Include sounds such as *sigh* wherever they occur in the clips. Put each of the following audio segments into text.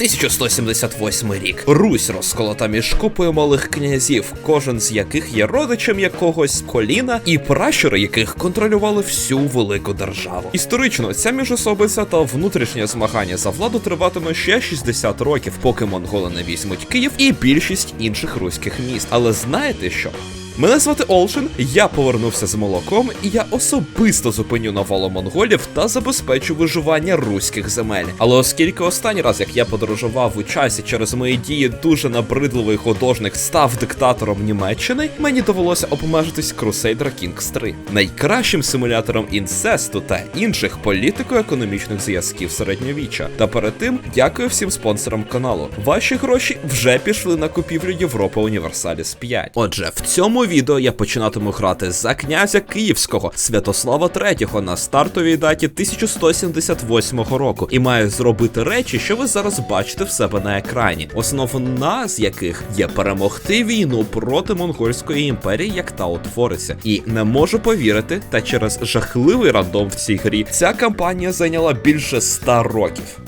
1178 рік. Русь розколота між купою малих князів, кожен з яких є родичем якогось коліна, і пращури яких контролювали всю велику державу. Історично ця міжособиця та внутрішнє змагання за владу триватиме ще 60 років, поки монголи не візьмуть Київ і більшість інших руських міст. Але знаєте що? Мене звати Олшин, я повернувся з молоком, і я особисто зупиню навалу монголів та забезпечу виживання руських земель. Але оскільки останній раз, як я подорожував у часі через мої дії, дуже набридливий художник став диктатором Німеччини, мені довелося обмежитись Crusader Kings 3, найкращим симулятором інцесту та інших політико-економічних зв'язків середньовіччя. Та перед тим дякую всім спонсорам каналу. Ваші гроші вже пішли на купівлю Європа Універсаліс 5. Отже, в цьому відео я починатиму грати за князя Київського Святослава III на стартовій даті 1178 року і маю зробити речі, що ви зараз бачите в себе на екрані, основна з яких є перемогти війну проти монгольської імперії, як та утвориться. І не можу повірити, та через жахливий рандом в цій грі ця кампанія зайняла більше ста років.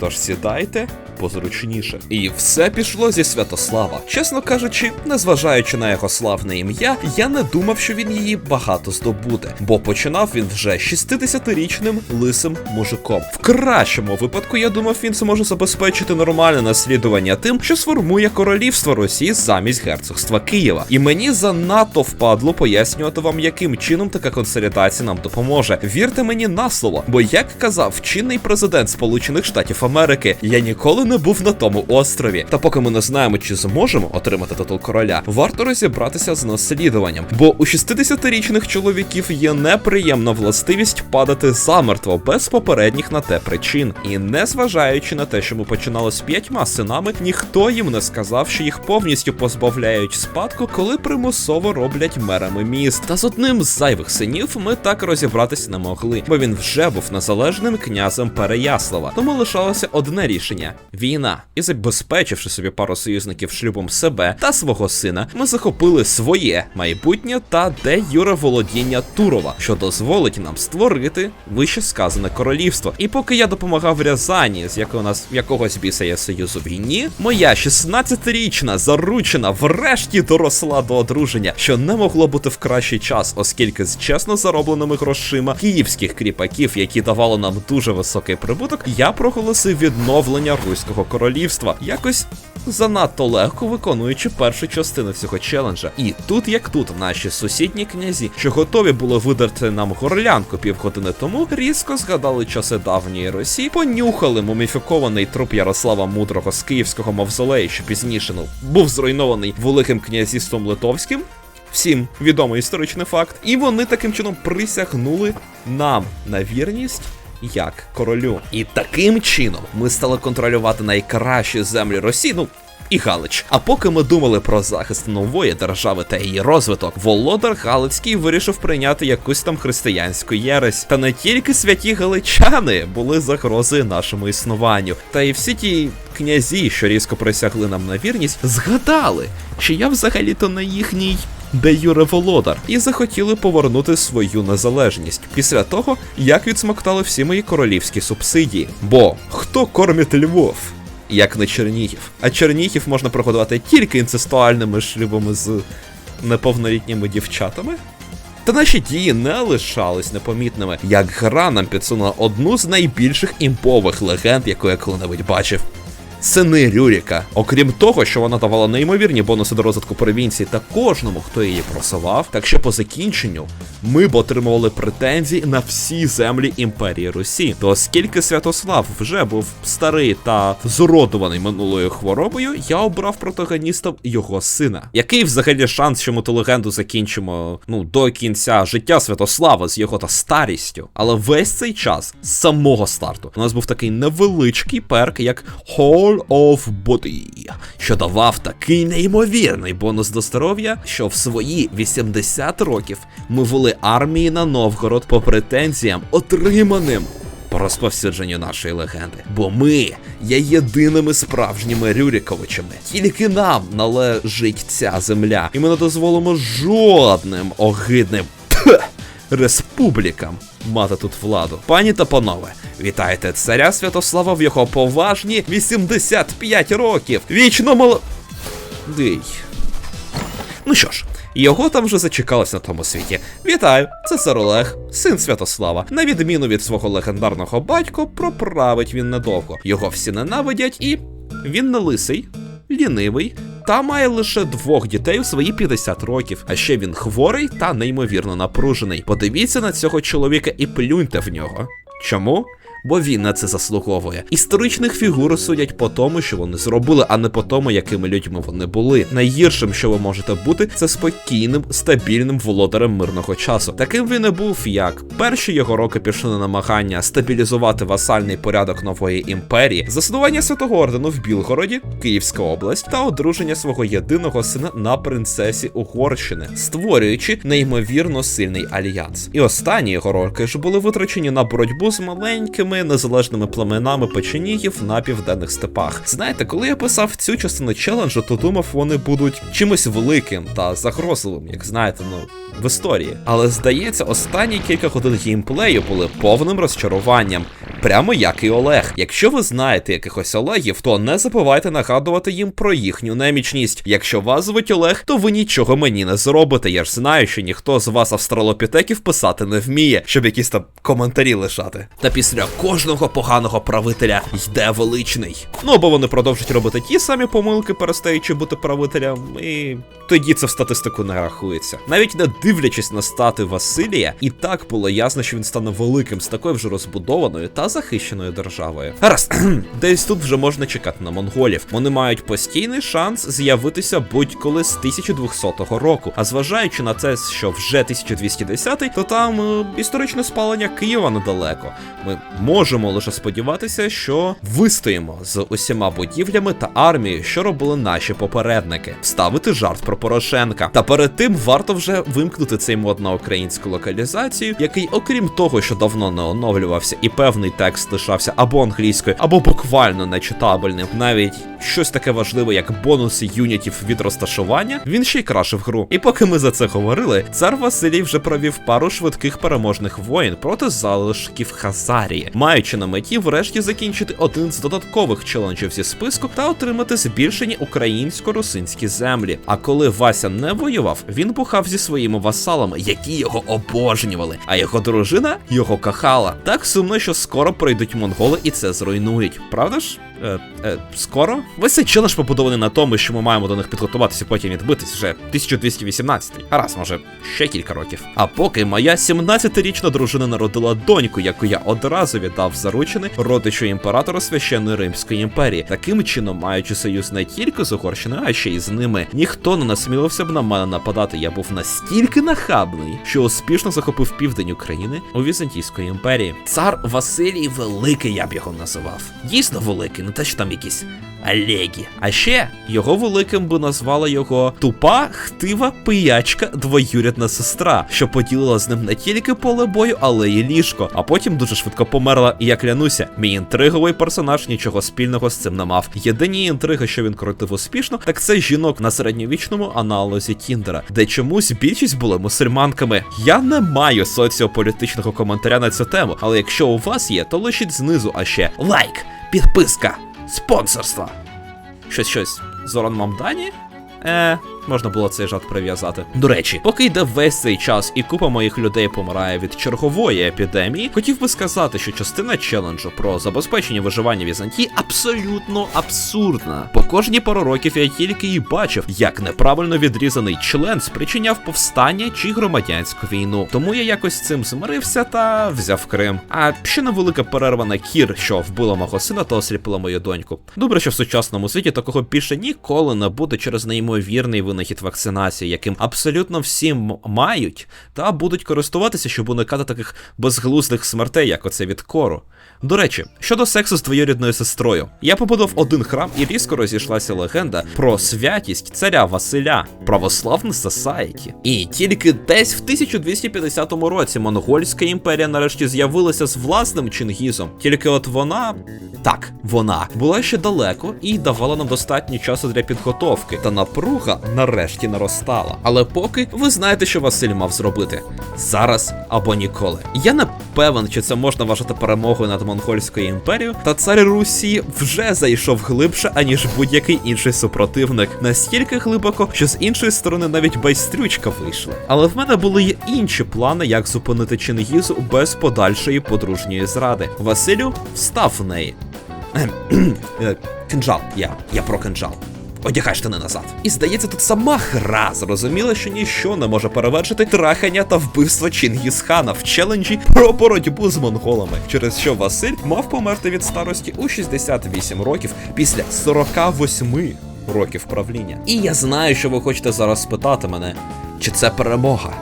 Тож сідайте позручніше. І все пішло зі Святослава. Чесно кажучи, незважаючи на його славне ім'я, я не думав, що він її багато здобуде, бо починав він вже 60-річним лисим мужиком. В кращому випадку я думав, він зможе забезпечити нормальне наслідування тим, що сформує королівство Росії замість герцогства Києва. І мені занадто впадло пояснювати вам, яким чином така консолідація нам допоможе. Вірте мені на слово, бо як казав чинний президент Сполучених Штатів Америки, я ніколи не був на тому острові. Та поки ми не знаємо, чи зможемо отримати титул короля, варто розібратися з наслідуванням. Бо у 60-річних чоловіків є неприємна властивість падати замертво без попередніх на те причин. І незважаючи на те, що ми починали з п'ятьма синами, ніхто їм не сказав, що їх повністю позбавляють спадку, коли примусово роблять мерами міст. Та з одним з зайвих синів ми так розібратися не могли, бо він вже був незалежним князем Переяслава. Тому лишалося одне рішення війна. І забезпечивши собі пару союзників шлюбом себе та свого сина, ми захопили своє майбутнє та де юре володіння Турова, що дозволить нам створити вище сказане королівство. І поки я допомагав Рязані, з якого нас якогось біса є союз у війні, моя 16-річна заручена врешті доросла до одруження, що не могло бути в кращий час, оскільки з чесно заробленими грошима київських кріпаків, які давали нам дуже високий прибуток, я проголосив відновлення руського королівства. Якось занадто легко виконуючи першу частину цього челенджа. І тут, як тут, наші сусідні князі, що готові були видати нам горлянку півгодини тому, різко згадали часи давньої Росії, понюхали муміфікований труп Ярослава Мудрого з київського мавзолею, що пізніше ну, був зруйнований великим князівством Литовським. Всім відомий історичний факт, і вони таким чином присягнули нам на вірність як королю. І таким чином ми стали контролювати найкращі землі Росії. Ну. І Галич. А поки ми думали про захист нової держави та її розвиток, володар Галицький вирішив прийняти якусь там християнську єресь. Та не тільки святі галичани були загрозою нашому існуванню. Та і всі ті князі, що різко присягли нам на вірність, згадали, що я взагалі-то не їхній де Юре Володар, і захотіли повернути свою незалежність після того, як відсмоктали всі мої королівські субсидії. Бо хто кормить Львов? Як не Чернігів. А Чернігів можна прогодувати тільки інцестуальними шлюбами з неповнолітніми дівчатами. Та наші дії не лишались непомітними, як гра нам підсунула одну з найбільших імпових легенд, яку я коли-небудь бачив. Сини Рюріка. Окрім того, що вона давала неймовірні бонуси до розвитку провінції та кожному, хто її просував, так що по закінченню ми б отримували претензії на всі землі імперії Русі. То оскільки Святослав вже був старий та зуродований минулою хворобою, я обрав протагоністом його сина. Який взагалі шанс, що ми ту легенду закінчимо ну до кінця життя Святослава з його та старістю? Але весь цей час з самого старту у нас був такий невеличкий перк, як Hall of Body, що давав такий неймовірний бонус до здоров'я, що в свої 80 років ми вели армії на Новгород по претензіям, отриманим по розповсюдженню нашої легенди. Бо ми є єдиними справжніми Рюріковичами. Тільки нам належить ця земля, і ми не дозволимо жодним огидним. Республікам мати тут владу. Пані та панове, вітайте царя Святослава в його поважні 85 років. Вічно молодий. Ну що ж, його там вже зачекалось на тому світі. Вітаю, це цар Олег, син Святослава. На відміну від свого легендарного батька, проправить він недовго. Його всі ненавидять, і він не лисий, лінивий. Та має лише двох дітей у свої 50 років, а ще він хворий та неймовірно напружений. Подивіться на цього чоловіка і плюньте в нього. Чому? Бо він на це заслуговує. Історичних фігур судять по тому, що вони зробили, а не по тому, якими людьми вони були. Найгіршим, що ви можете бути, це спокійним, стабільним володарем мирного часу. Таким він і був, як перші його роки пішли на намагання стабілізувати васальний порядок нової імперії, заснування святого ордену в Білгороді, Київська область та одруження свого єдиного сина на принцесі Угорщини, створюючи неймовірно сильний альянс. І останні його роки ж були витрачені на боротьбу з маленькими незалежними племенами печенігів на південних степах. Знаєте, коли я писав цю частину челенджу, то думав, вони будуть чимось великим та загрозливим, як знаєте, ну. В історії, але здається, останні кілька годин геймплею були повним розчаруванням, прямо як і Олег. Якщо ви знаєте якихось Олегів, то не забувайте нагадувати їм про їхню немічність. Якщо вас звуть Олег, то ви нічого мені не зробите. Я ж знаю, що ніхто з вас австралопітеків писати не вміє, щоб якісь там коментарі лишати. Та після кожного поганого правителя йде величний. Ну або вони продовжать робити ті самі помилки, перестаючи бути правителем, і тоді це в статистику не рахується. Навіть не дивлячись на стати Василія, і так було ясно, що він стане великим з такою вже розбудованою та захищеною державою. Гаразд, *clears throat* десь тут вже можна чекати на монголів. Вони мають постійний шанс з'явитися будь-коли з 1200 року. А зважаючи на те, що вже 1210, то там е, історичне спалення Києва недалеко. Ми можемо лише сподіватися, що вистоїмо з усіма будівлями та армією, що робили наші попередники, вставити жарт про Порошенка. Та перед тим варто вже вимкнути цей мод на українську локалізацію, який, окрім того, що давно не оновлювався, і певний текст лишався або англійською, або буквально нечитабельним. Навіть щось таке важливе, як бонуси юнітів від розташування, він ще й крашив гру. І поки ми за це говорили, цар Василій вже провів пару швидких переможних воєн проти залишків Хазарії, маючи на меті врешті закінчити один з додаткових челенджів зі списку та отримати збільшені українсько-русинські землі. А коли Вася не воював, він бухав зі своїми васалами, які його обожнювали, а його дружина його кахала. Так сумно, що скоро прийдуть монголи і це зруйнують. Правда ж? Е, е, скоро? Весь цей челендж побудований на тому, що ми маємо до них підготуватися, потім відбитись вже 1218. Гаразд, може, ще кілька років. А поки моя 17-річна дружина народила доньку, яку я одразу віддав заручений родичу імператора священної Римської імперії, таким чином маючи союз не тільки з Угорщиною, а ще й з ними. Ніхто не насмілився б на мене нападати. Я був настільки нахабний, що успішно захопив південь України у Візантійської імперії. Цар Василій Великий, я б його називав. Дійсно великий, не те, що там якісь Олегі. А ще його великим би назвала його тупа, хтива пиячка двоюрідна сестра, що поділила з ним не тільки поле бою, але й ліжко. А потім дуже швидко померла. І я клянуся, мій інтриговий персонаж нічого спільного з цим не мав. Єдині інтриги, що він крутив успішно, так це жінок на середньовічному аналозі Тіндера, де чомусь більшість були мусульманками. Я не маю соціополітичного коментаря на цю тему, але якщо у вас є, то лишіть знизу, а ще лайк, підписка, спонсорство. Щось щось Зоран Мамдані? Е, можна було цей жарт прив'язати. До речі, поки йде весь цей час і купа моїх людей помирає від чергової епідемії, хотів би сказати, що частина челенджу про забезпечення виживання Візантії абсолютно абсурдна. По кожні пару років я тільки і бачив, як неправильно відрізаний член спричиняв повстання чи громадянську війну. Тому я якось цим змирився та взяв Крим. А ще невелика перерва на кір, що вбила мого сина та осліпила мою доньку. Добре, що в сучасному світі такого більше ніколи не буде через неймовірний винахід вакцинації, яким абсолютно всім мають, та будуть користуватися, щоб уникати таких безглуздих смертей, як оце від кору. До речі, щодо сексу з двоюрідною сестрою, я побудував один храм і різко розійшлася легенда про святість царя Василя, православне Сасаїті. І тільки десь в 1250 році монгольська імперія нарешті з'явилася з власним чингізом. Тільки от вона. Так, вона була ще далеко і давала нам достатньо часу для підготовки. Та напруга нарешті наростала. Але поки ви знаєте, що Василь мав зробити зараз або ніколи. Я не певен, чи це можна вважати перемогою над монгольською імперією, та цар Русі вже зайшов глибше, аніж будь-який інший супротивник, настільки глибоко, що з іншої сторони навіть байстрючка вийшла. Але в мене були й інші плани, як зупинити Чингізу без подальшої подружньої зради. Василю встав в неї. Кинджал, я, я про кинджал. Одягай штани назад. І здається, тут сама гра зрозуміла, що ніщо не може перевершити трахання та вбивство Чингісхана в челенджі про боротьбу з монголами, через що Василь мав померти від старості у 68 років після 48 років правління. І я знаю, що ви хочете зараз спитати мене, чи це перемога?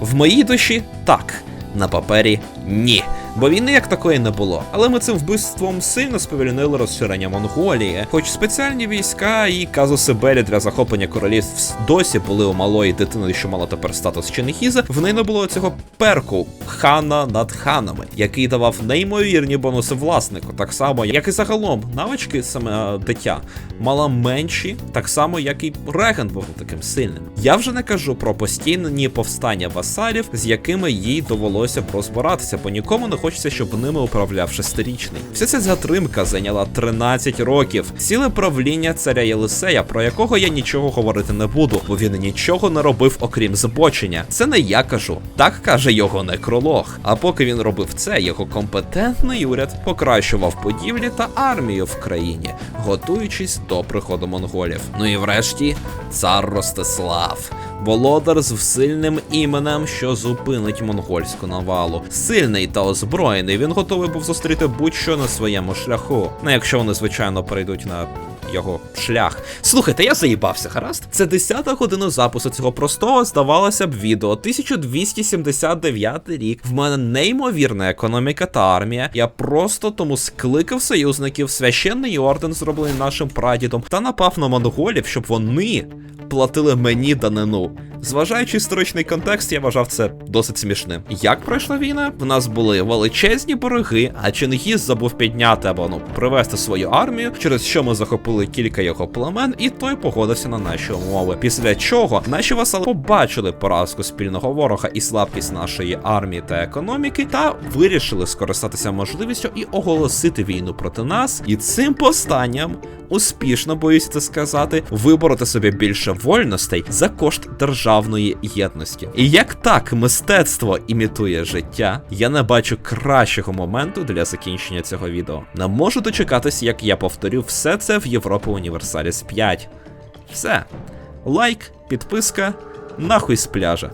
В моїй душі так, на папері ні. Бо війни як такої не було. Але ми цим вбивством сильно сповільнили розширення Монголії. Хоч спеціальні війська і казуси Белі для захоплення королівств досі були у малої дитини, що мала тепер статус Чингіза, в неї не було цього перку хана над ханами, який давав неймовірні бонуси власнику, так само, як і загалом навички саме дитя мала менші, так само, як і регент був таким сильним. Я вже не кажу про постійні повстання васалів, з якими їй довелося б розбиратися, бо нікому не хочеться, щоб ними управляв шестирічний. Вся ця затримка зайняла 13 років. Ціле правління царя Єлисея, про якого я нічого говорити не буду, бо він нічого не робив, окрім збочення. Це не я кажу, так каже його некролог. А поки він робив це, його компетентний уряд покращував будівлі та армію в країні, готуючись до приходу монголів. Ну і врешті цар Ростислав. Володар з сильним іменем, що зупинить монгольську навалу. Сильний та озброєний, він готовий був зустріти будь-що на своєму шляху. Ну, якщо вони, звичайно, перейдуть на його шлях. Слухайте, я заїбався, гаразд? Це 10-та година запису цього простого, здавалося б, відео. 1279 рік. В мене неймовірна економіка та армія. Я просто тому скликав союзників, священний орден, зроблений нашим прадідом, та напав на монголів, щоб вони платили мені данину. Зважаючи історичний контекст, я вважав це досить смішним. Як пройшла війна? В нас були величезні борги, а Чингіз забув підняти або ну привести свою армію, через що ми захопили кілька його племен, і той погодився на наші умови. Після чого наші васали побачили поразку спільного ворога і слабкість нашої армії та економіки, та вирішили скористатися можливістю і оголосити війну проти нас. І цим повстанням успішно боюся це сказати, вибороти собі більше вольностей за кошт державної єдності. І як так мистецтво імітує життя, я не бачу кращого моменту для закінчення цього відео. Не можу дочекатись, як я повторю все це в Європа Універсаліс 5. Все. Лайк, підписка, нахуй з пляжа.